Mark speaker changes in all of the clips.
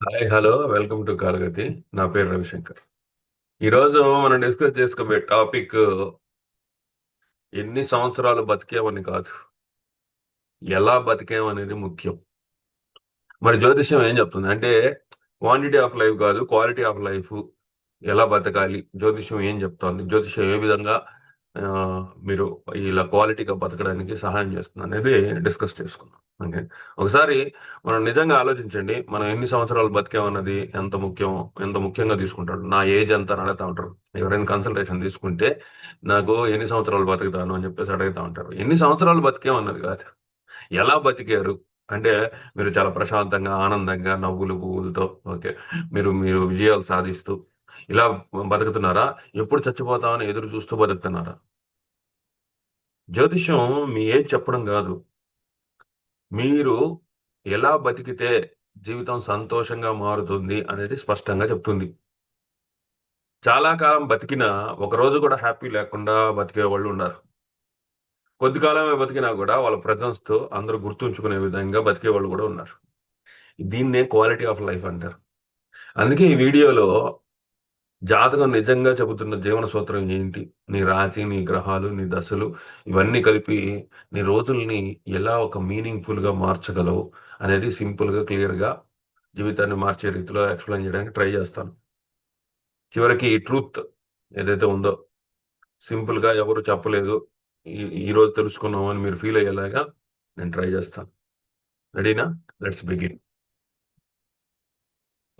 Speaker 1: Hi hello. Welcome to Kalagati నా పేరు రవిశంకర్. ఈరోజు మనం డిస్కస్ చేసుకోబోయే టాపిక్ ఎన్ని సంవత్సరాలు బతికేమని కాదు. ఎలా బతికేమనేది ముఖ్యం. మరి జ్యోతిష్యం ఏం చెప్తుంది? అంటే క్వాంటిటీ ఆఫ్ లైఫ్ కాదు క్వాలిటీ ఆఫ్ లైఫ్ ఎలా బతకాలి? జ్యోతిష్యం ఏం చెప్తోంది? జ్యోతిష్యం ఏ విధంగా మీరు ఇలా క్వాలిటీగా బతకడానికి సహాయం చేస్తుంది అనేది డిస్కస్ చేసుకుందాం. ఓకే? ఒకసారి మనం నిజంగా ఆలోచించండి మనం ఎన్ని సంవత్సరాలు బతికామన్నది ఎంత ముఖ్యం ఎంత ముఖ్యంగా తీసుకుంటాడు? నా ఏజ్ ఎంత అని అడుగుతా ఉంటారు. ఎవరైనా కన్సల్టేషన్ తీసుకుంటే నాకు ఎన్ని సంవత్సరాలు బతుకుతాను అని చెప్పేసి అడుగుతా ఉంటారు. ఎన్ని సంవత్సరాలు బతికేమన్నది కాదు. ఎలా బతికారు? అంటే మీరు చాలా ప్రశాంతంగా ఆనందంగా నవ్వులు పువ్వులతో ఓకే? మీరు మీరు విజయాలు సాధిస్తూ ఇలా బతుకుతున్నారా? ఎప్పుడు చచ్చిపోతామని ఎదురు చూస్తూ బతుకుతున్నారా? జ్యోతిష్యం మీ ఏం చెప్పడం కాదు. మీరు ఎలా బతికితే జీవితం సంతోషంగా మారుతుంది అనేది స్పష్టంగా చెప్తుంది. చాలా కాలం బతికినా ఒక రోజు కూడా హ్యాపీ లేకుండా బతికే వాళ్ళు ఉన్నారు. కొద్ది కాలమే బతికినా కూడా వాళ్ళ ప్రజెన్స్తో అందరూ గుర్తుంచుకునే విధంగా బతికే వాళ్ళు కూడా ఉన్నారు. దీన్నే క్వాలిటీ ఆఫ్ లైఫ్ అంటారు. అందుకే ఈ వీడియోలో జాతకం నిజంగా చెబుతున్న జీవన సూత్రం ఏంటి? నీ రాశి నీ గ్రహాలు నీ దశలు ఇవన్నీ కలిపి నీ రోజుల్ని ఎలా ఒక మీనింగ్ఫుల్గా మార్చగలవు అనేది సింపుల్గా క్లియర్గా జీవితాన్ని మార్చే రీతిలో ఎక్స్ప్లెయిన్ చేయడానికి ట్రై చేస్తాను. చివరికి ఈ ట్రూత్ ఏదైతే ఉందో సింపుల్గా ఎవరు చెప్పలేదు ఈ ఈరోజు తెలుసుకున్నామని మీరు ఫీల్ అయ్యేలాగా నేను ట్రై చేస్తాను. రెడీనా? Let's begin.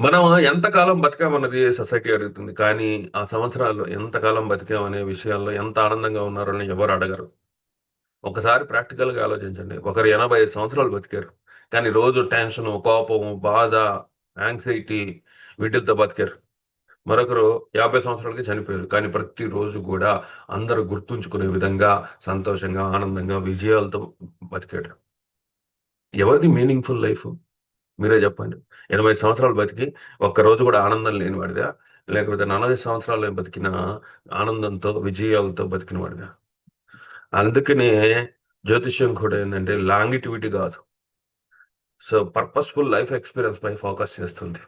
Speaker 1: మనం ఎంతకాలం బతికామన్నది సొసైటీ అడుగుతుంది. కానీ ఆ సంవత్సరాల్లో ఎంతకాలం బతికామనే విషయాల్లో ఎంత ఆనందంగా ఉన్నారో అని ఎవరు అడగరు. ఒకసారి ప్రాక్టికల్గా ఆలోచించండి. ఒకరు ఎనభై ఐదు సంవత్సరాలు బతికారు. కానీ రోజు టెన్షన్ కోపం బాధ యాంగ్జైటీ వీటితో బతికారు. మరొకరు యాభై సంవత్సరాలకి చనిపోయారు. కానీ ప్రతిరోజు కూడా అందరూ గుర్తుంచుకునే విధంగా సంతోషంగా ఆనందంగా విజయాలతో బతికాడు ఎవరిది మీనింగ్ఫుల్ లైఫ్? మీరే చెప్పండి. ఎనభై సంవత్సరాలు బతికి ఒక్క రోజు కూడా ఆనందం లేనివాడిదా లేకపోతే నలభై సంవత్సరాలు బతికిన ఆనందంతో విజయాలతో బతికిన వాడిదా అందుకనే జ్యోతిష్యం కూడా ఏంటంటే లాంగిటివిటీ కాదు. సో పర్పస్ఫుల్ లైఫ్ ఎక్స్పీరియన్స్ పై ఫోకస్ చేస్తుంది.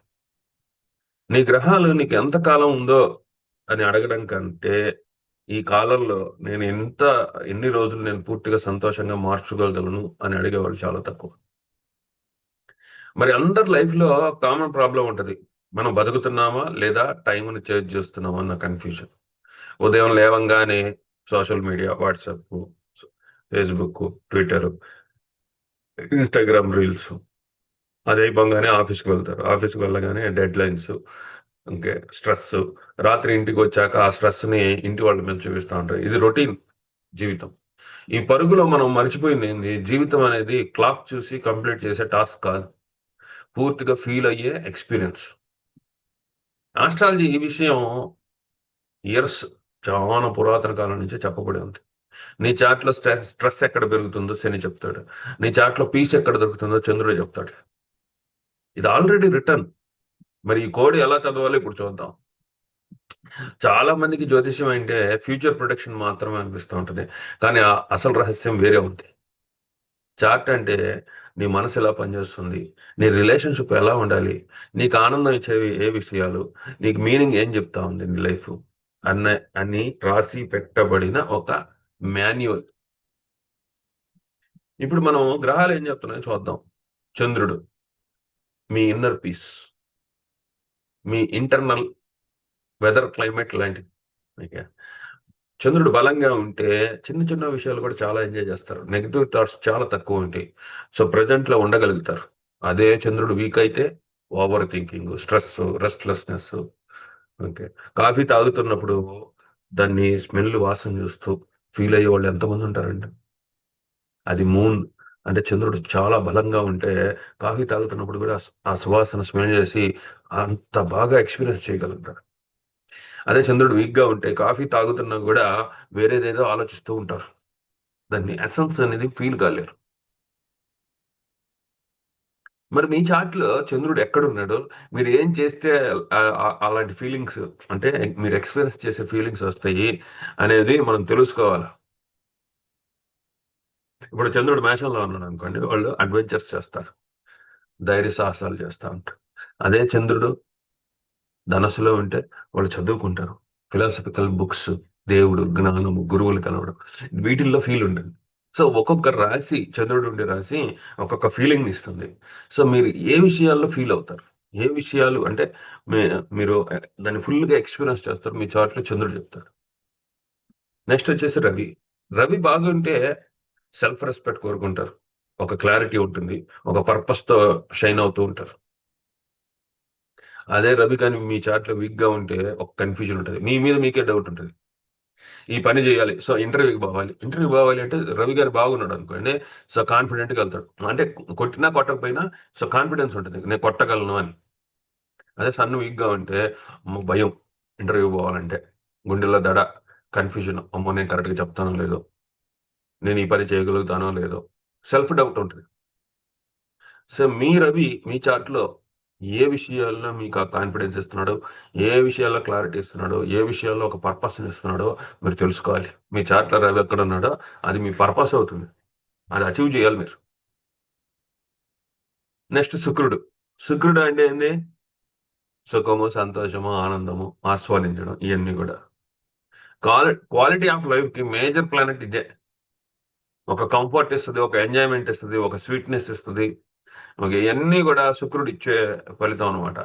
Speaker 1: నీ గ్రహాలు నీకు ఎంత కాలం ఉందో అని అడగడం కంటే ఈ కాలంలో నేను ఎంత ఎన్ని రోజులు నేను పూర్తిగా సంతోషంగా మార్చుకోగలను అని అడిగేవాళ్ళు చాలా తక్కువ. మరి అందరి లైఫ్లో కామన్ ప్రాబ్లం ఉంటుంది. మనం బతుకుతున్నామా లేదా టైంని చేంజ్ చేస్తున్నామా అన్న కన్ఫ్యూజన్ ఉదయం లేవంగానే social media WhatsApp Facebook Twitter Instagram reels అది అయిపోగానే ఆఫీస్కి వెళ్తారు. ఆఫీస్కి వెళ్ళగానే డెడ్ లైన్స్ ఇంకే స్ట్రెస్ రాత్రి ఇంటికి వచ్చాక ఆ స్ట్రెస్ని ఇంటి వాళ్ళ మీద చూపిస్తూ ఉంటారు. ఇది రొటీన్ జీవితం. ఈ పరుగులో మనం మర్చిపోయింది ఏంది? జీవితం అనేది క్లాక్ చూసి కంప్లీట్ చేసే టాస్క్ కాదు. పూర్తిగా ఫీల్ అయ్యే ఎక్స్పీరియన్స్ ఆస్ట్రాలజీ ఈ విషయం ఇయర్స్ చాలా పురాతన కాలం నుంచే చెప్పబడి ఉంది. నీ చాట్లో స్ట్రెస్ స్ట్రెస్ ఎక్కడ పెరుగుతుందో శని చెప్తాడు. నీ చాట్లో పీస్ ఎక్కడ దొరుకుతుందో చంద్రుడు చెప్తాడు. ఇది ఆల్రెడీ రిటర్న్ మరి ఈ కోడ్ ఎలా చదవాలి ఇప్పుడు చూద్దాం. చాలా మందికి జ్యోతిష్యం అంటే ఫ్యూచర్ ప్రొడక్షన్ మాత్రమే అనిపిస్తూ ఉంటుంది. కానీ ఆ అసలు రహస్యం వేరే ఉంది. చార్ట్ అంటే నీ మనసు ఎలా పనిచేస్తుంది? నీ రిలేషన్షిప్ ఎలా ఉండాలి? నీకు ఆనందం ఇచ్చేవి ఏ విషయాలు? నీకు మీనింగ్ ఏం చెప్తా ఉంది నీ లైఫ్ అన్న అని రాసి పెట్టబడిన ఒక మాన్యువల్ ఇప్పుడు మనం గ్రహాలు ఏం చెప్తున్నాయో చూద్దాం. చంద్రుడు మీ ఇన్నర్ పీస్ మీ ఇంటర్నల్ వెదర్ క్లైమేట్ లాంటిది. ఓకే చంద్రుడు బలంగా ఉంటే చిన్న చిన్న విషయాలు కూడా చాలా ఎంజాయ్ చేస్తారు. నెగిటివ్ థాట్స్ చాలా తక్కువ ఉంటాయి. సో ప్రజెంట్లో ఉండగలుగుతారు. అదే చంద్రుడు వీక్ అయితే over thinking stress restlessness okay coffee తాగుతున్నప్పుడు దాన్ని స్మెల్ వాసన చూస్తూ ఫీల్ అయ్యే వాళ్ళు ఎంతమంది ఉంటారండి? అది మూన్ అంటే చంద్రుడు చాలా బలంగా ఉంటే కాఫీ తాగుతున్నప్పుడు కూడా ఆ సువాసన స్మెల్ చేసి అంత బాగా ఎక్స్పీరియన్స్ చేయగలుగుతారు అదే చంద్రుడు వీక్గా ఉంటే కాఫీ తాగుతున్నా కూడా వేరేదేదో ఆలోచిస్తూ ఉంటారు. దాన్ని ఎసెన్స్ అనేది ఫీల్ కాలేరు. మరి మీ చాట్లో చంద్రుడు ఎక్కడున్నాడు? మీరు ఏం చేస్తే అలాంటి ఫీలింగ్స్ అంటే మీరు ఎక్స్పీరియన్స్ చేసే ఫీలింగ్స్ వస్తాయి అనేది మనం తెలుసుకోవాలి? ఇప్పుడు చంద్రుడు మేషంలో ఉన్నాడు అనుకోండి వాళ్ళు అడ్వెంచర్స్ చేస్తారు. ధైర్య సాహసాలు చేస్తూ ఉంటారు. అదే చంద్రుడు ధనస్సులో ఉంటే వాళ్ళు చదువుకుంటారు. ఫిలాసఫికల్ బుక్స్ దేవుడు జ్ఞానము గురువులు కలవడం. వీటిల్లో ఫీల్ ఉంటుంది. సో ఒక్కొక్క రాశి చంద్రుడు ఉండే రాశి ఒక్కొక్క ఫీలింగ్ ఇస్తుంది. సో మీరు ఏ విషయాల్లో ఫీల్ అవుతారు? ఏ విషయాలు అంటే మీ- మీరు దాన్ని ఫుల్గా ఎక్స్పీరియన్స్ చేస్తారు. మీ చాట్లో చంద్రుడు చెప్తాడు. నెక్స్ట్ వచ్చేసి రవి. రవి బాగుంటే సెల్ఫ్ రెస్పెక్ట్ కోరుకుంటారు. ఒక క్లారిటీ ఉంటుంది. ఒక పర్పస్తో షైన్ అవుతూ ఉంటారు. అదే రవి కానీ మీ చాట్లో వీక్గా ఉంటే ఒక కన్ఫ్యూజన్ ఉంటుంది. మీ మీద మీకే డౌట్ ఉంటుంది. ఈ పని చేయాలి. సో ఇంటర్వ్యూకి పోవాలి ఇంటర్వ్యూ పోవాలి అంటే రవి గారు బాగున్నాడు అనుకోండి సో కాన్ఫిడెంట్గా వెళ్తాడు. అంటే కొట్టినా కొట్టకపోయినా సో కాన్ఫిడెన్స్ ఉంటుంది. నేను కొట్టగలను అని. అదే సన్ను వీక్గా ఉంటే భయం. ఇంటర్వ్యూ పోవాలంటే. గుండెల్లో దడ కన్ఫ్యూజన్ అమ్మో నేను కరెక్ట్గా చెప్తానో లేదో. నేను ఈ పని చేయగలుగుతానో లేదో. సెల్ఫ్ డౌట్ ఉంటుంది. సో మీ రవి మీ చాట్లో ఏ విషయాల్లో మీకు ఆ కాన్ఫిడెన్స్ ఇస్తున్నాడో ఏ విషయాల్లో క్లారిటీ ఇస్తున్నాడో ఏ విషయాల్లో ఒక పర్పస్ని ఇస్తున్నాడో మీరు తెలుసుకోవాలి. మీ చాట్లో రవి ఎక్కడ ఉన్నాడో అది మీ పర్పస్ అవుతుంది. అది అచీవ్ చేయాలి మీరు. నెక్స్ట్ శుక్రుడు. శుక్రుడు అంటే ఏంది? సుఖము సంతోషము ఆనందము ఆస్వాదించడం ఇవన్నీ కూడా. క్వాలి క్వాలిటీ ఆఫ్ లైఫ్కి మేజర్ ప్లానెట్ ఇదే. ఒక కంఫర్ట్ ఇస్తుంది ఒక ఎంజాయ్మెంట్ ఇస్తుంది ఒక స్వీట్నెస్ ఇస్తుంది. ఓకే ఇవన్నీ కూడా శుక్రుడు ఇచ్చే ఫలితం అనమాట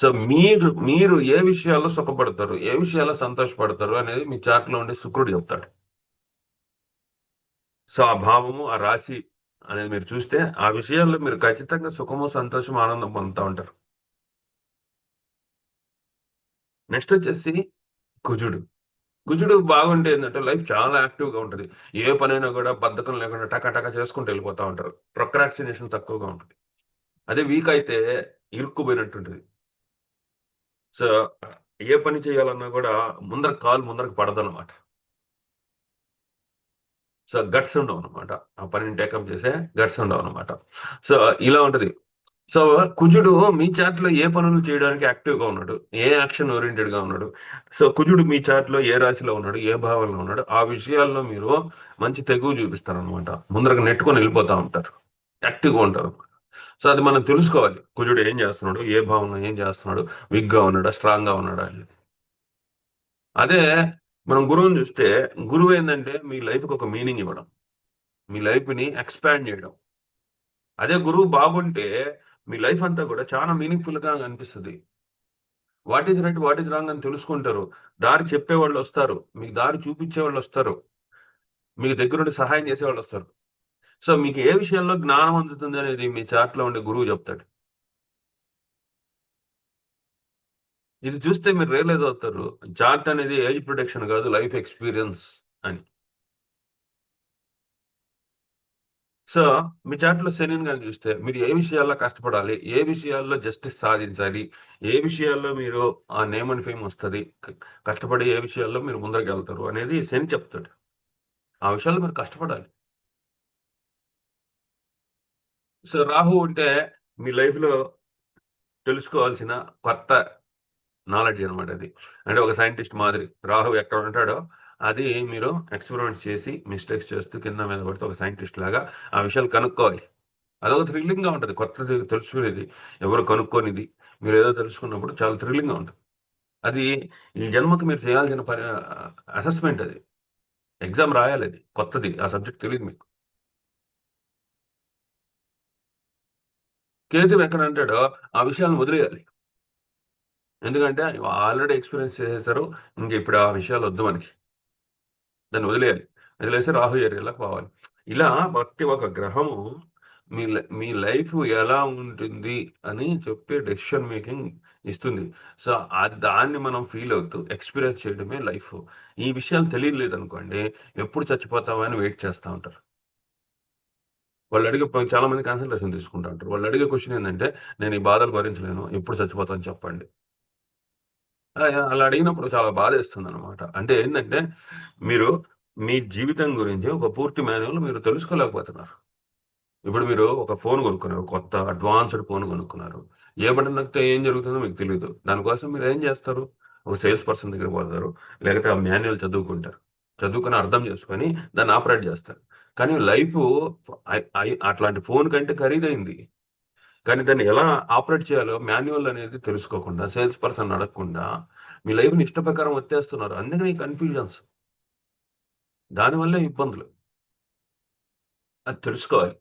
Speaker 1: సో మీరు మీరు ఏ విషయాల్లో సుఖపడతారు ఏ విషయాల్లో సంతోషపడతారు అనేది మీ చార్ట్లో ఉండే శుక్రుడు చెప్తాడు. సో ఆ భావము ఆ రాశి అనేది మీరు చూస్తే ఆ విషయాల్లో మీరు ఖచ్చితంగా సుఖము సంతోషం ఆనందం పొందుతూ ఉంటారు. నెక్స్ట్ వచ్చేసి కుజుడు. కుజుడు బాగుంటే ఏంటంటే లైఫ్ చాలా యాక్టివ్గా ఉంటుంది. ఏ పనైనా కూడా బద్ధకం లేకుండా టక టక చేసుకుంటూ వెళ్ళిపోతా ఉంటారు. ప్రొక్రాక్సినేషన్ తక్కువగా ఉంటుంది. అదే వీక్ అయితే ఇరుక్కుపోయినట్టుంటుంది. సో ఏ పని చేయాలన్నా కూడా ముందర కాలు ముందరకు పడదన్నమాట. సో గట్స్ ఉండవు అనమాట ఆ పనిని టేకప్ చేసే గట్స్ ఉండవు అనమాట సో ఇలా ఉంటది. సో కుజుడు మీ చాట్లో ఏ పనులు చేయడానికి యాక్టివ్గా ఉన్నాడు? ఏ యాక్షన్ ఓరియంటెడ్గా ఉన్నాడు? సో కుజుడు మీ చాట్లో ఏ రాశిలో ఉన్నాడు? ఏ భావంలో ఉన్నాడు? ఆ విషయాల్లో మీరు మంచి తెగువ చూపిస్తారు అనమాట ముందరకు నెట్టుకొని వెళ్ళిపోతా ఉంటారు. యాక్టివ్గా ఉంటారు. సో అది మనం తెలుసుకోవాలి. కుజుడు ఏం చేస్తున్నాడు? ఏ భావన ఏం చేస్తున్నాడు? విగ్గా గా ఉన్నాడా? స్ట్రాంగ్గా ఉన్నాడా అని. అదే మనం గురువుని చూస్తే గురువు ఏంటంటే మీ లైఫ్కి ఒక మీనింగ్ ఇవ్వడం. మీ లైఫ్ని ఎక్స్పాండ్ చేయడం. అదే గురువు బాగుంటే మీ లైఫ్ అంతా కూడా చాలా మీనింగ్ఫుల్గా అనిపిస్తుంది. What is right what is wrong అని తెలుసుకుంటారు. దారి చెప్పే వాళ్ళు వస్తారు. మీకు దారి చూపించే వాళ్ళు వస్తారు. మీకు దగ్గరుండి సహాయం చేసే వాళ్ళు వస్తారు. సో మీకు ఏ విషయంలో జ్ఞానం అందుతుంది అనేది మీ చాట్లో ఉండే గురువు చెప్తాడు. ఇది చూస్తే మీరు రియలైజ్ అవుతారు. చార్ట్ అనేది ఏజ్ ప్రొటెక్షన్ కాదు లైఫ్ ఎక్స్పీరియన్స్ అని. సో మీ చాట్లో శనిని కానీ చూస్తే మీరు ఏ విషయాల్లో కష్టపడాలి ఏ విషయాల్లో జస్టిస్ సాధించాలి ఏ విషయాల్లో మీరు ఆ నేమ్ అండ్ ఫేమ్ వస్తుంది కష్టపడి ఏ విషయాల్లో మీరు ముందరికి వెళ్తారు అనేది శని చెప్తాడు. ఆ విషయాల్లో మీరు కష్టపడాలి. సో రాహు ఉంటే మీ లైఫ్లో తెలుసుకోవాల్సిన కొత్త నాలెడ్జ్ అనమాట అది. అంటే ఒక సైంటిస్ట్ మాదిరి రాహు ఎక్కడ ఉంటాడో అది మీరు ఎక్స్పెరిమెంట్ చేసి మిస్టేక్స్ చేస్తూ కింద మీద పడితే ఒక సైంటిస్ట్ లాగా ఆ విషయాలు కనుక్కోవాలి. అదొక థ్రిల్లింగ్గా ఉంటుంది కొత్తది తెలుసుకునేది ఎవరు కనుక్కోనిది మీరు ఏదో తెలుసుకున్నప్పుడు చాలా థ్రిల్లింగ్గా ఉంటుంది. అది ఈ జన్మకు మీరు చేయాల్సిన పని అసెస్మెంట్ అది. ఎగ్జామ్ రాయాలి అది కొత్తది ఆ సబ్జెక్ట్ తెలియదు మీకు. కేతు ఎక్కడ అంటాడో ఆ విషయాలను వదిలేయాలి. ఎందుకంటే ఆల్రెడీ ఎక్స్పీరియన్స్ చేసేసారు ఇంక ఇప్పుడు ఆ విషయాలు వద్దు మనకి. దాన్ని వదిలేయాలి. వదిలేసి రాహు ఏరియాలకు పోవాలి. ఇలా ప్రతి ఒక గ్రహము మీ లై- మీ లైఫ్ ఎలా ఉంటుంది అని చెప్పే డెసిషన్ మేకింగ్ ఇస్తుంది. సో ఆ దాన్ని మనం ఫీల్ అవుతూ ఎక్స్పీరియన్స్ చేయడమే లైఫ్. ఈ విషయాలు తెలియలేదు అనుకోండి ఎప్పుడు చచ్చిపోతామని అని వెయిట్ చేస్తూ ఉంటారు. వాళ్ళు అడిగే చాలా మంది కాన్సన్ట్రేషన్ తీసుకుంటా ఉంటారు వాళ్ళు అడిగే క్వశ్చన్ ఏంటంటే నేను ఈ బాధలు భరించలేను ఎప్పుడు చచ్చిపోతాను చెప్పండి. అలా అడిగినప్పుడు చాలా బాధ ఇస్తుంది అనమాట అంటే ఏంటంటే మీరు మీ జీవితం గురించి ఒక పూర్తి మాన్యువల్ మీరు తెలుసుకోలేకపోతున్నారు. ఇప్పుడు మీరు ఒక ఫోన్ కొనుక్కున్నారు కొత్త అడ్వాన్స్డ్ ఫోన్ కొనుక్కున్నారు. ఏ బటన్ నొక్కితే ఏం జరుగుతుందో మీకు తెలియదు దానికోసం మీరు ఏం చేస్తారు? ఒక సేల్స్ పర్సన్ దగ్గర పోతారు లేకపోతే ఆ మాన్యువల్ చదువుకుంటారు. చదువుకొని అర్థం చేసుకొని దాన్ని ఆపరేట్ చేస్తారు. కానీ లైఫ్ అట్లాంటి ఫోన్ కంటే ఖరీదైంది. కానీ దాన్ని ఎలా ఆపరేట్ చేయాలో మాన్యువల్ అనేది తెలుసుకోకుండా సేల్స్ పర్సన్ అడగకుండా మీ లైఫ్ని ఇష్ట ప్రకారం వచ్చేస్తున్నారు అందుకని కన్ఫ్యూజన్స్. దానివల్లే ఇబ్బందులు. అది తెలుసుకోవాలి.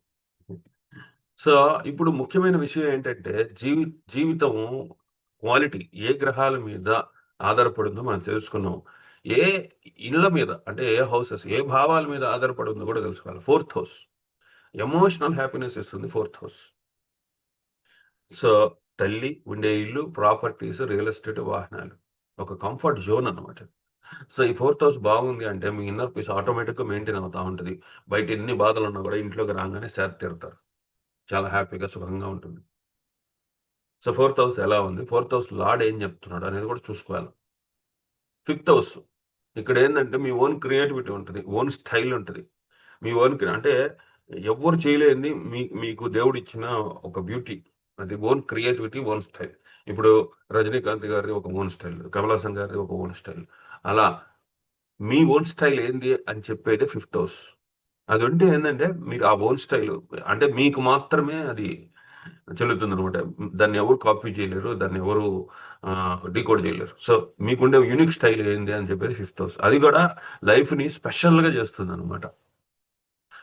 Speaker 1: సో ఇప్పుడు ముఖ్యమైన విషయం ఏంటంటే జీవి జీవితం క్వాలిటీ ఏ గ్రహాల మీద ఆధారపడిందో మనం తెలుసుకున్నాం. ఏ ఇళ్ళ మీద అంటే ఏ హౌసెస్ ఏ భావాల మీద ఆధారపడి ఉందో కూడా తెలుసుకోవాలి. ఫోర్త్ హౌస్ ఎమోషనల్ హ్యాపీనెస్ ఇస్తుంది ఫోర్త్ హౌస్ సో తల్లి ఉండే ఇల్లు ప్రాపర్టీస్ రియల్ ఎస్టేట్ వాహనాలు. ఒక కంఫర్ట్ జోన్ అన్నమాట. సో ఈ ఫోర్త్ హౌస్ బాగుంది అంటే మీ ఇన్నర్ పీస్ ఆటోమేటిక్గా మెయింటైన్ అవుతా ఉంటుంది. బయట ఎన్ని బాధలు ఉన్నా కూడా ఇంట్లోకి రాగానే సేద తీరుతారు. చాలా హ్యాపీగా సుఖంగా ఉంటుంది. సో ఫోర్త్ హౌస్ ఎలా ఉంది? ఫోర్త్ హౌస్ లాడ్ ఏం చెప్తున్నాడు అనేది కూడా చూసుకోవాలి. Fifth house. ఇక్కడ ఏంటంటే మీ ఓన్ క్రియేటివిటీ ఉంటుంది ఓన్ స్టైల్ ఉంటుంది. మీ ఓన్ అంటే ఎవరు చేయలేని మీ మీకు దేవుడు ఇచ్చిన ఒక బ్యూటీ. అది ఓన్ క్రియేటివిటీ ఓన్ స్టైల్. ఇప్పుడు రజనీకాంత్ గారిది ఒక ఓన్ స్టైల్ కమలాసన్ గారిది ఒక ఓన్ స్టైల్. అలా మీ ఓన్ స్టైల్ ఏంది అని చెప్పేది ఫిఫ్త్ హౌస్. అది ఉంటే ఏంటంటే మీరు ఆ ఓన్ స్టైల్ అంటే మీకు మాత్రమే అది చెల్లుతుంది అనమాట దాన్ని ఎవరు కాపీ చేయలేరు దాన్ని ఎవరు డీకోడ్ చేయలేరు. సో మీకుండే యూనిక్ స్టైల్ ఏంది అని చెప్పేది ఫిఫ్త్ హౌస్. అది కూడా లైఫ్ని స్పెషల్గా చేస్తుంది అనమాట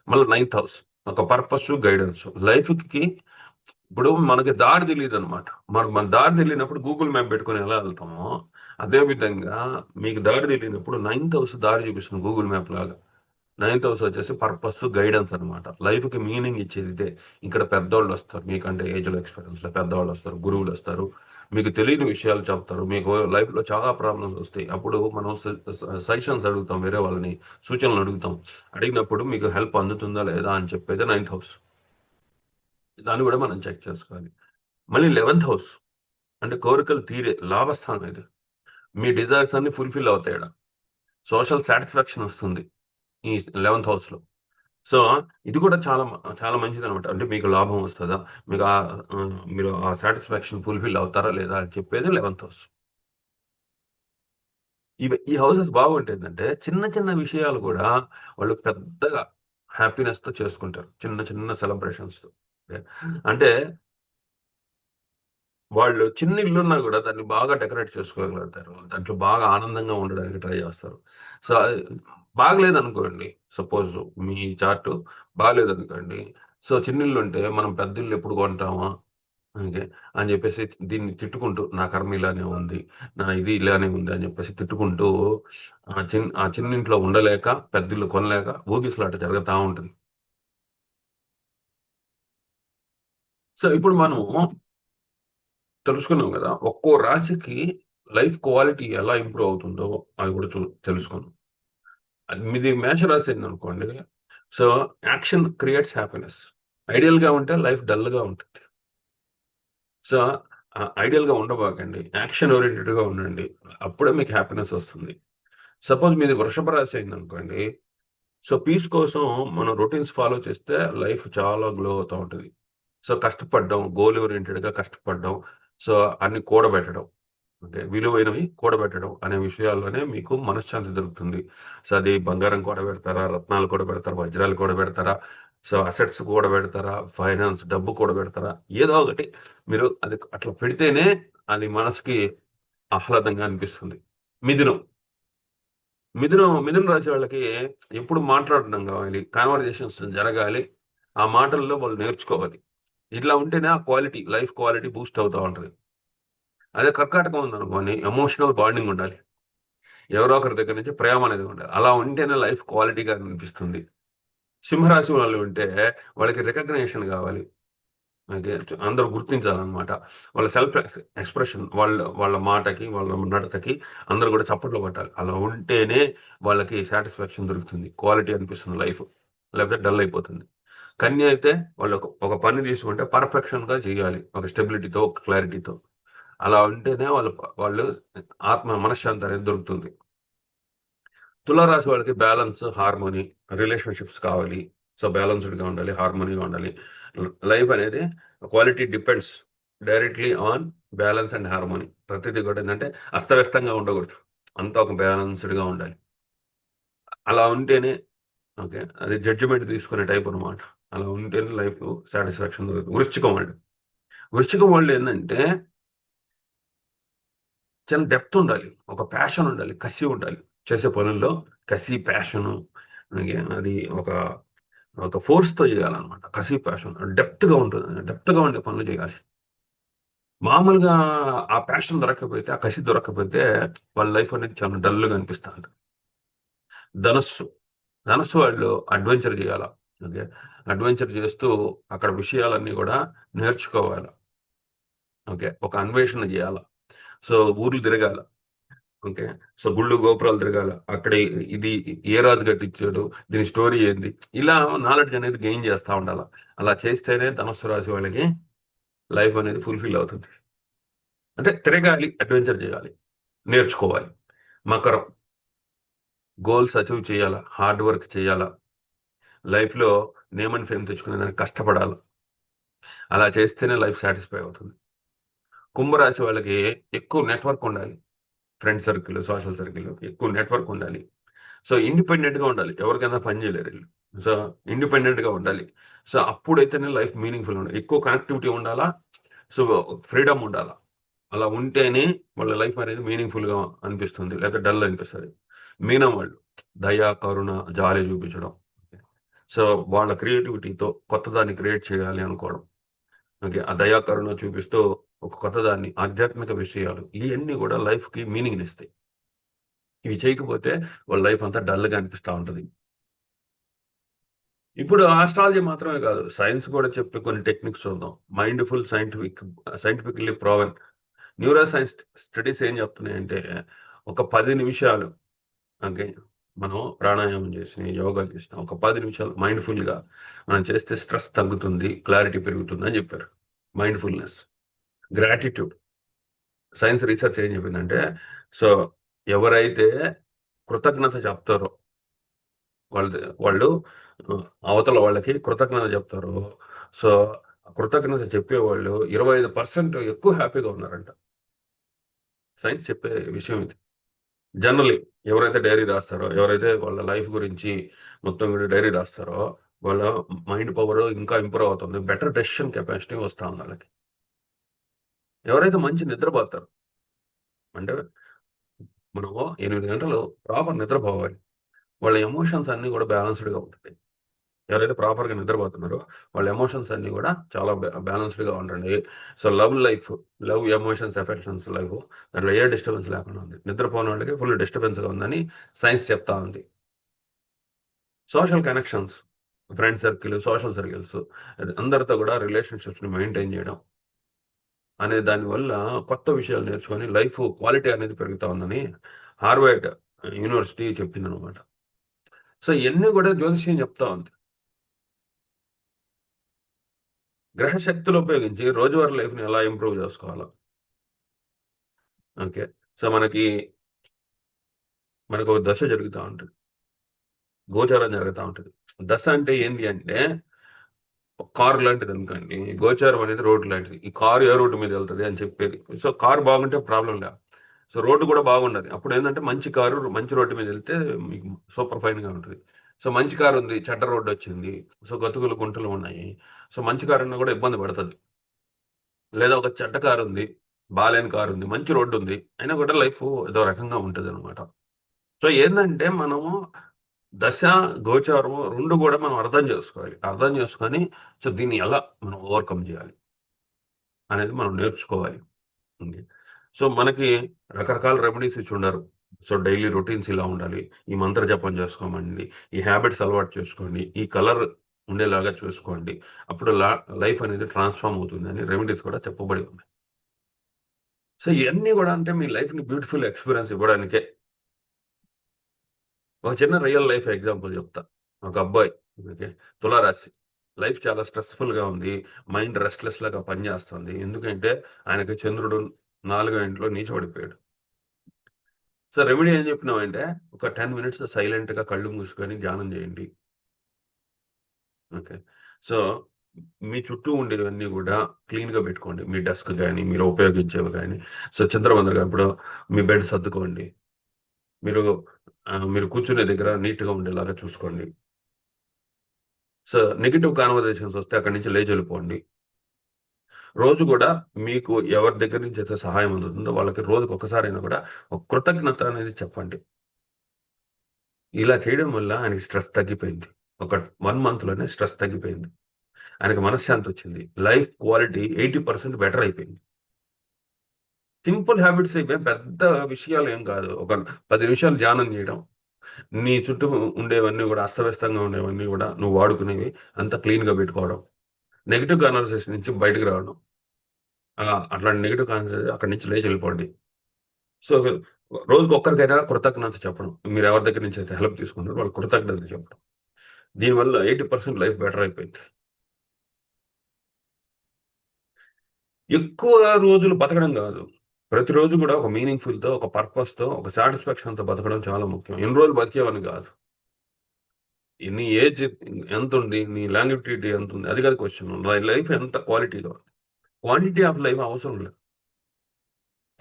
Speaker 1: మళ్ళీ నైన్త్ హౌస్. ఒక పర్పస్ గైడెన్స్. లైఫ్కి ఇప్పుడు మనకి దారి తెలియదు అనమాట మనకు మన దారి తెలియనప్పుడు గూగుల్ మ్యాప్ పెట్టుకుని ఎలా వెళ్తామో అదే విధంగా మీకు దారి తెలియనప్పుడు నైన్త్ హౌస్ దారి చూపిస్తుంది గూగుల్ మ్యాప్ లాగా. నైన్త్ హౌస్ వచ్చేసి పర్పస్ గైడెన్స్ అనమాట లైఫ్కి మీనింగ్ ఇచ్చేది ఇదే. ఇక్కడ పెద్దవాళ్ళు వస్తారు మీకంటే ఏజ్లో ఎక్స్పీరియన్స్లో పెద్దవాళ్ళు వస్తారు గురువులు వస్తారు. మీకు తెలియని విషయాలు చెప్తారు. మీకు లైఫ్లో చాలా ప్రాబ్లమ్స్ వస్తాయి. అప్పుడు మనం సజెషన్స్ అడుగుతాం వేరే వాళ్ళని సూచనలు అడుగుతాం. అడిగినప్పుడు మీకు హెల్ప్ అందుతుందా లేదా అని చెప్పేది నైన్త్ హౌస్ దాన్ని కూడా మనం చెక్ చేసుకోవాలి. మళ్ళీ లెవెన్త్ హౌస్ అంటే కోరికలు తీరే లాభస్థానం ఇది. మీ డిజైర్స్ అన్ని ఫుల్ఫిల్ అవుతాయి సోషల్ సాటిస్ఫాక్షన్ వస్తుంది. ఈ లెవెన్త్ హౌస్లో సో ఇది కూడా చాలా చాలా మంచిది అనమాట అంటే మీకు లాభం వస్తుందా? మీకు ఆ మీరు ఆ సాటిస్ఫాక్షన్ ఫుల్ఫిల్ అవుతారా లేదా అని చెప్పేది లెవెన్త్ హౌస్ ఇవి ఈ హౌసెస్ బాగుంటుందంటే చిన్న చిన్న విషయాలు కూడా వాళ్ళు పెద్దగా హ్యాపీనెస్తో చేసుకుంటారు. చిన్న చిన్న సెలబ్రేషన్స్తో అంటే వాళ్ళు చిన్న ఇల్లున్నా కూడా దాన్ని బాగా డెకరేట్ చేసుకోగలుగుతారు. దాంట్లో బాగా ఆనందంగా ఉండడానికి ట్రై చేస్తారు. సో బాగలేదనుకోండి సపోజ్ మీ చార్ట్ బాగలేదు అనుకోండి సో చిన్నిళ్ళు ఉంటే మనం పెద్ద ఇల్లు ఎప్పుడు కొంటామా? ఓకే అని చెప్పేసి దీన్ని తిట్టుకుంటూ నా కర్మ ఇలానే ఉంది నా ఇది ఇలానే ఉంది అని చెప్పేసి తిట్టుకుంటూ ఆ చిన్న ఆ చిన్నింట్లో ఉండలేక పెద్ద ఇల్లు కొనలేక ఊగిసలాట జరుగుతూ ఉంటుంది. సో ఇప్పుడు మనము తెలుసుకున్నాం కదా ఒక్కో రాశికి లైఫ్ క్వాలిటీ ఎలా ఇంప్రూవ్ అవుతుందో అది కూడా చూ తెలుసుకున్నాం. మీది మేషరాశి అయింది అనుకోండి సో యాక్షన్ క్రియేట్స్ హ్యాపీనెస్. ఐడియల్గా ఉంటే లైఫ్ డల్గా ఉంటుంది. సో ఐడియల్గా ఉండబాకండి యాక్షన్ ఓరియంటెడ్గా ఉండండి అప్పుడే మీకు హ్యాపీనెస్ వస్తుంది. సపోజ్ మీది వృషభ రాశి అయింది అనుకోండి సో పీస్ కోసం మనం రొటీన్స్ ఫాలో చేస్తే లైఫ్ చాలా గ్లో అవుతూ ఉంటుంది. సో కష్టపడడం గోల్ ఓరియంటెడ్గా కష్టపడడం సో అన్ని కూడబెట్టడం. అంటే విలువైనవి కూడబెట్టడం అనే విషయాల్లోనే మీకు మనశ్శాంతి దొరుకుతుంది. సో అది బంగారం కూడా పెడతారా రత్నాలు కూడా పెడతారా వజ్రాలు కూడా పెడతారా సో అసెట్స్ కూడా పెడతారా ఫైనాన్స్ డబ్బు కూడా పెడతారా ఏదో ఒకటి మీరు అది అట్లా పెడితేనే అది మనసుకి ఆహ్లాదంగా అనిపిస్తుంది. మిథునం. మిథునం మిథున రాశి వాళ్ళకి ఎప్పుడు మాట్లాడడం కావాలి కాన్వర్జేషన్స్ జరగాలి ఆ మాటల్లో వాళ్ళు నేర్చుకోవాలి. ఇట్లా ఉంటేనే ఆ క్వాలిటీ లైఫ్ క్వాలిటీ బూస్ట్ అవుతూ ఉంటుంది. అదే కర్కాటకం ఉందనుకోండి ఎమోషనల్ బాండింగ్ ఉండాలి. ఎవరో ఒకరి దగ్గర నుంచి ప్రేమ అనేది ఉండాలి. అలా ఉంటేనే లైఫ్ క్వాలిటీగా అనిపిస్తుంది. సింహరాశి వాళ్ళు ఉంటే వాళ్ళకి రికగ్నేషన్ కావాలి. అందరూ గుర్తించాలన్నమాట. వాళ్ళ సెల్ఫ్ ఎక్స్ప్రెషన్ వాళ్ళ వాళ్ళ మాటకి వాళ్ళ నడతకి అందరూ కూడా చప్పట్లు కొట్టాలి. అలా ఉంటేనే వాళ్ళకి సాటిస్ఫాక్షన్ దొరుకుతుంది. క్వాలిటీ అనిపిస్తుంది లైఫ్. లేకపోతే డల్ అయిపోతుంది. కన్య అయితే వాళ్ళు ఒక పని తీసుకుంటే పర్ఫెక్షన్గా చేయాలి. ఒక స్టెబిలిటీతో ఒక క్లారిటీతో. అలా ఉంటేనే వాళ్ళు వాళ్ళు ఆత్మ మనశ్శాంతి అనేది దొరుకుతుంది. తులారాశి వాళ్ళకి బ్యాలెన్స్ హార్మోనీ రిలేషన్షిప్స్ కావాలి. సో బ్యాలెన్స్డ్గా ఉండాలి హార్మోనీగా ఉండాలి. లైఫ్ అనేది quality depends directly on balance and harmony. ప్రతిదీ కూడా ఏంటంటే అస్తవ్యస్తంగా ఉండకూడదు. అంతా ఒక బ్యాలెన్స్డ్గా ఉండాలి. అలా ఉంటేనే ఓకే అది జడ్జిమెంట్ తీసుకునే టైప్ అనమాట అలా ఉంటేనే లైఫ్ సాటిస్ఫాక్షన్ దొరుకుతుంది. వృశ్చికం వాళ్ళు వృశ్చికం వాళ్ళు ఏంటంటే చిన్న డెప్త్ ఉండాలి. ఒక ప్యాషన్ ఉండాలి. కసి ఉండాలి. చేసే పనుల్లో కసి ప్యాషను అది ఒక ఒక ఫోర్స్తో చేయాలన్నమాట. కసి ప్యాషన్ డెప్త్గా ఉంటుంది. డెప్త్గా ఉండే పనులు చేయాలి. మామూలుగా ఆ ప్యాషన్ దొరకకపోతే ఆ కసి దొరకకపోతే వాళ్ళ లైఫ్ అనేది చాలా డల్గా అనిపిస్తూ ఉంటుంది. ధనస్సు. ధనస్సు వాళ్ళు అడ్వెంచర్ చేయాలా? ఓకే. అడ్వెంచర్ చేస్తూ అక్కడ విషయాలన్నీ కూడా నేర్చుకోవాలి. ఓకే. ఒక అన్వేషణ చేయాల. సో ఊర్లు తిరగాల. ఓకే. సో గుళ్ళు గోపురాలు తిరగాల. అక్కడ ఇది ఏ రాజు కట్టించాడు దీని స్టోరీ ఏంది? ఇలా నాలెడ్జ్ అనేది గెయిన్ చేస్తూ ఉండాల. అలా చేస్తేనే ధనస్సు రాశి వాళ్ళకి లైఫ్ అనేది ఫుల్ఫిల్ అవుతుంది. అంటే తిరగాలి అడ్వెంచర్ చేయాలి నేర్చుకోవాలి. మకరం. గోల్స్ అచీవ్ చేయాలా. హార్డ్ వర్క్ చేయాలా. లైఫ్లో నేమ్ అండ్ ఫేమ్ తెచ్చుకునే దానికి కష్టపడాలి. అలా చేస్తేనే లైఫ్ సాటిస్ఫై అవుతుంది. కుంభరాశి వాళ్ళకి ఎక్కువ నెట్వర్క్ ఉండాలి. ఫ్రెండ్ సర్కిల్ సోషల్ సర్కిల్ ఎక్కువ నెట్వర్క్ ఉండాలి. సో ఇండిపెండెంట్గా ఉండాలి. ఎవరికైనా పని చేయలేరు వీళ్ళు. సో ఇండిపెండెంట్గా ఉండాలి. సో అప్పుడైతేనే లైఫ్ మీనింగ్ఫుల్ ఉండాలి. ఎక్కువ కనెక్టివిటీ ఉండాలా? సో ఫ్రీడమ్ ఉండాలా? అలా ఉంటేనే వాళ్ళ లైఫ్ అనేది మీనింగ్ఫుల్గా అనిపిస్తుంది. లేకపోతే డల్ అనిపిస్తుంది. మీనం వాళ్ళు దయ కరుణ జాలి చూపించడం. సో వాళ్ళ క్రియేటివిటీతో కొత్తదాన్ని క్రియేట్ చేయాలి అనుకోవడం. ఓకే ఆ దయాకరుణ చూపిస్తూ ఒక కొత్త దాన్ని ఆధ్యాత్మిక విషయాలు ఇవన్నీ కూడా లైఫ్కి మీనింగ్ ఇస్తాయి ఇవి చేయకపోతే వాళ్ళ లైఫ్ అంతా డల్గా అనిపిస్తూ ఉంటుంది. ఇప్పుడు ఆస్ట్రాలజీ మాత్రమే కాదు సైన్స్ కూడా చెప్పే కొన్ని టెక్నిక్స్ చూద్దాం. Mindful scientific scientifically proven neuroscience studies ఏం చెప్తున్నాయంటే ఒక పది నిమిషాలు ఓకే మనం ప్రాణాయామం చేసి యోగా చేసిన. ఒక పది నిమిషాలు మైండ్ఫుల్గా మనం చేస్తే స్ట్రెస్ తగ్గుతుంది క్లారిటీ పెరుగుతుంది అని చెప్పారు. మైండ్ఫుల్నెస్ గ్రాటిట్యూడ్ సైన్స్ రీసెర్చ్ ఏం చెప్పిందంటే సో ఎవరైతే కృతజ్ఞత చెప్తారో వాళ్ళ వాళ్ళు అవతల వాళ్ళకి కృతజ్ఞత చెప్తారో సో కృతజ్ఞత చెప్పేవాళ్ళు ఇరవై ఐదు పర్సెంట్ ఎక్కువ హ్యాపీగా ఉన్నారంట. సైన్స్ చెప్పే విషయం ఇది. జనరలీ ఎవరైతే డైరీ రాస్తారో ఎవరైతే వాళ్ళ లైఫ్ గురించి మొత్తం కూడా డైరీ రాస్తారో వాళ్ళ మైండ్ పవర్ ఇంకా ఇంప్రూవ్ అవుతుంది. బెటర్ డెసిషన్ కెపాసిటీ వస్తా ఉంది వాళ్ళకి. ఎవరైతే మంచి నిద్రపోతారు అంటే మనము ఎనిమిది గంటలు ప్రాపర్ నిద్రపోవాలి వాళ్ళ ఎమోషన్స్ అన్నీ కూడా బ్యాలెన్స్డ్గా ఉంటాయి. ఎవరైతే ప్రాపర్గా నిద్రపోతున్నారో వాళ్ళ ఎమోషన్స్ అన్నీ కూడా చాలా బ్యాలెన్స్డ్గా ఉండండి. So love life love emotions affections life దాంట్లో ఏ డిస్టర్బెన్స్ లేకుండా ఉంది. నిద్రపోయిన వాళ్ళకి ఫుల్ డిస్టర్బెన్స్గా ఉందని సైన్స్ చెప్తా ఉంది. Social connections friend circle social circles అందరితో కూడా రిలేషన్షిప్స్ని మెయింటైన్ చేయడం అనే దానివల్ల కొత్త విషయాలు నేర్చుకొని లైఫ్ క్వాలిటీ అనేది పెరుగుతా ఉందని హార్వర్డ్ యూనివర్సిటీ చెప్పింది అనమాట సో ఇవన్నీ కూడా జ్యోతిష్యం చెప్తా ఉంది. గ్రహశక్తులు ఉపయోగించి రోజువారీ లైఫ్ని ఎలా ఇంప్రూవ్ చేసుకోవాలో. ఓకే. సో మనకి మనకు ఒక దశ జరుగుతూ ఉంటుంది. గోచారం జరుగుతూ ఉంటుంది. దశ అంటే ఏంది అంటే కారు లాంటిది అనుకోండి గోచారం అనేది రోడ్డు లాంటిది. ఈ కారు ఏ రోడ్డు మీద వెళ్తుంది అని చెప్పేది. సో కారు బాగుంటే ప్రాబ్లం లేదు సో రోడ్డు కూడా బాగుండాలి అప్పుడు ఏంటంటే మంచి కారు మంచి రోడ్డు మీద వెళ్తే మీకు సూపర్ ఫైన్గా ఉంటుంది. సో మంచి కారు ఉంది చెడ్డ రోడ్డు వచ్చింది. సో గతుకులు గుంటలు ఉన్నాయి. సో మంచి కారు ఉన్నా కూడా ఇబ్బంది పడుతుంది. లేదా ఒక చెడ్డ కారు ఉంది బాలేని కారు ఉంది మంచి రోడ్డు ఉంది అయినా కూడా లైఫ్ ఏదో రకంగా ఉంటుంది అనమాట సో ఏంటంటే మనము దశ గోచారము రెండు కూడా మనం అర్థం చేసుకోవాలి. అర్థం చేసుకొని సో దీన్ని ఎలా మనం ఓవర్కమ్ చేయాలి అనేది మనం నేర్చుకోవాలి. సో మనకి రకరకాల రెమెడీస్ ఇచ్చి ఉండరు. సో డైలీ రొటీన్స్ ఇలా ఉండాలి. ఈ మంత్ర జపం చేసుకోమండి ఈ హ్యాబిట్స్ అలవాటు చేసుకోండి ఈ కలర్ ఉండేలాగా చూసుకోండి. అప్పుడు లైఫ్ అనేది ట్రాన్స్ఫార్మ్ అవుతుంది అని రెమెడీస్ కూడా చెప్పబడి ఉన్నాయి. సో ఇవన్నీ కూడా అంటే మీ లైఫ్ని బ్యూటిఫుల్ ఎక్స్పీరియన్స్ ఇవ్వడానికే. ఒక చిన్న రియల్ లైఫ్ ఎగ్జాంపుల్ చెప్తా. ఒక అబ్బాయి ఓకే తులారాశి. లైఫ్ చాలా స్ట్రెస్ఫుల్గా ఉంది. మైండ్ రెస్ట్లెస్ లాగా పనిచేస్తుంది ఎందుకంటే ఆయనకి చంద్రుడు నాలుగో ఇంట్లో నీచబడిపోయాడు. సో రెమెడీ ఏం చెప్పినామంటే ఒక టెన్ మినిట్స్ సైలెంట్గా కళ్ళు మూసుకొని ధ్యానం చేయండి. ఓకే. సో మీ చుట్టూ ఉండేవన్నీ కూడా క్లీన్గా పెట్టుకోండి. మీ డెస్క్ కానీ మీరు ఉపయోగించేవి కానీ సో చంద్రబందర్ ఇప్పుడు మీ బెడ్ సర్దుకోండి. మీరు మీరు కూర్చునే దగ్గర నీట్గా ఉండేలాగా చూసుకోండి. సో నెగిటివ్ కాన్వర్జేషన్స్ వస్తే అక్కడి నుంచి లేచెళ్ళిపోండి. రోజు కూడా మీకు ఎవరి దగ్గర నుంచి అయితే సహాయం అందుతుందో వాళ్ళకి రోజుకు ఒక్కసారైనా కూడా ఒక కృతజ్ఞత అనేది చెప్పండి. ఇలా చేయడం వల్ల ఆయనకి స్ట్రెస్ తగ్గిపోయింది. ఒక వన్ మంత్లోనే స్ట్రెస్ తగ్గిపోయింది. ఆయనకి మనశ్శాంతి వచ్చింది. Life quality eighty percent better అయిపోయింది. సింపుల్ హ్యాబిట్స్ అయిపోయి పెద్ద విషయాలు ఏం కాదు. ఒక పది నిమిషాలు ధ్యానం చేయడం. నీ చుట్టూ ఉండేవన్నీ కూడా అస్తవ్యస్తంగా ఉండేవన్నీ కూడా నువ్వు వాడుకునేవి అంతా క్లీన్గా పెట్టుకోవడం. నెగిటివ్ కాన్వర్సేషన్ నుంచి బయటకు రావడం. అట్లాంటి నెగిటివ్ కాన్వర్సేషన్ అక్కడి నుంచి లేచి వెళ్ళిపోండి. సో రోజుకి ఒక్కరికైనా కృతజ్ఞత చెప్పడం. మీరు ఎవరి దగ్గర నుంచి అయితే హెల్ప్ తీసుకుంటారో వాళ్ళు కృతజ్ఞత చెప్పడం. దీనివల్ల ఎయిటీ పర్సెంట్ లైఫ్ బెటర్ అయిపోయింది. ఎక్కువ రోజులు బతకడం కాదు. ప్రతిరోజు కూడా ఒక మీనింగ్ఫుల్తో ఒక పర్పస్తో ఒక సాటిస్ఫాక్షన్తో బతకడం చాలా ముఖ్యం. ఎన్ని రోజులు బతికేవని కాదు. నీ ఏజ్ ఎంత ఉంది? నీ లాంగివిటీ ఎంత ఉంది? అది కాదు క్వశ్చన్. లైఫ్ ఎంత క్వాలిటీగా ఉంది క్వాంటిటీ ఆఫ్ లైఫ్ అవసరం లేదు.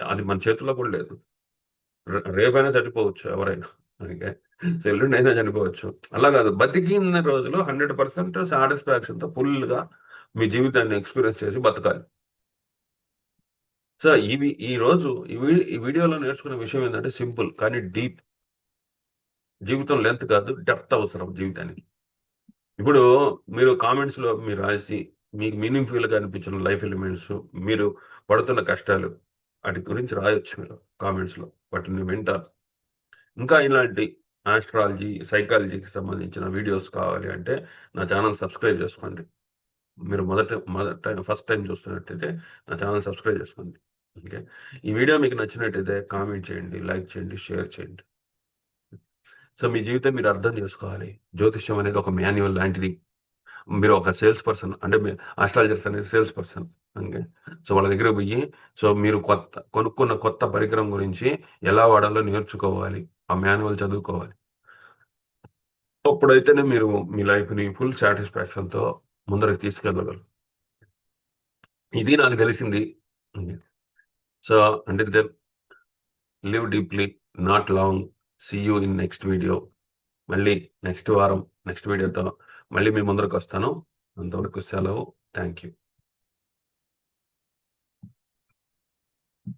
Speaker 1: అది మన చేతుల్లో కూడా లేదు. రేపైనా చనిపోవచ్చు ఎవరైనా. ఓకే? సో ఎల్లుండి అయినా చనిపోవచ్చు. అలా కాదు. బతికిన రోజులు హండ్రెడ్ పర్సెంట్ సాటిస్ఫాక్షన్తో ఫుల్గా మీ జీవితాన్ని ఎక్స్పీరియన్స్ చేసి బతకాలి. సో ఇవి ఈ రోజు ఈ ఈ వీడియోలో నేర్చుకునే విషయం ఏంటంటే సింపుల్ కానీ డీప్. జీవితం లెంత్ కాదు డెప్త్ అవసరం జీవితానికి. ఇప్పుడు మీరు కామెంట్స్లో మీరు రాసి మీకు మీనింగ్ఫుల్గా అనిపించిన లైఫ్ ఎలిమెంట్స్ మీరు పడుతున్న కష్టాలు వాటి గురించి రాయొచ్చు మీరు కామెంట్స్లో వాటిని వింటారు. ఇంకా ఇలాంటి ఆస్ట్రాలజీ సైకాలజీకి సంబంధించిన వీడియోస్ కావాలి అంటే నా ఛానల్ సబ్స్క్రైబ్ చేసుకోండి. మీరు మొదట మొదట ఫస్ట్ టైం చూస్తున్నట్టయితే నా ఛానల్ సబ్స్క్రైబ్ చేసుకోండి. ఓకే? ఈ వీడియో మీకు నచ్చినట్టయితే కామెంట్ చేయండి లైక్ చేయండి షేర్ చేయండి. సో మీ జీవితం మీరు అర్థం చేసుకోవాలి. జ్యోతిష్యం అనేది ఒక మాన్యువల్ లాంటిది. మీరు ఒక సేల్స్ పర్సన్ అంటే మీ ఆస్ట్రాలజర్స్ అనేది సేల్స్ పర్సన్. ఓకే? సో వాళ్ళ దగ్గర పోయి సో మీరు కొత్త కొనుక్కున్న కొత్త పరికరం గురించి ఎలా వాడాలో నేర్చుకోవాలి. ఆ మాన్యువల్ చదువుకోవాలి. అప్పుడైతేనే మీరు మీ లైఫ్ని ఫుల్ సాటిస్ఫాక్షన్తో ముందరకు తీసుకెళ్ళగలరు. ఇది నాకు తెలిసింది. సో అంటే then live deeply not long see you in next video. మళ్ళీ నెక్స్ట్ వారం నెక్స్ట్ వీడియోతో మళ్ళీ మీ ముందరకు వస్తాను అంతవరకు సెలవు. Thank you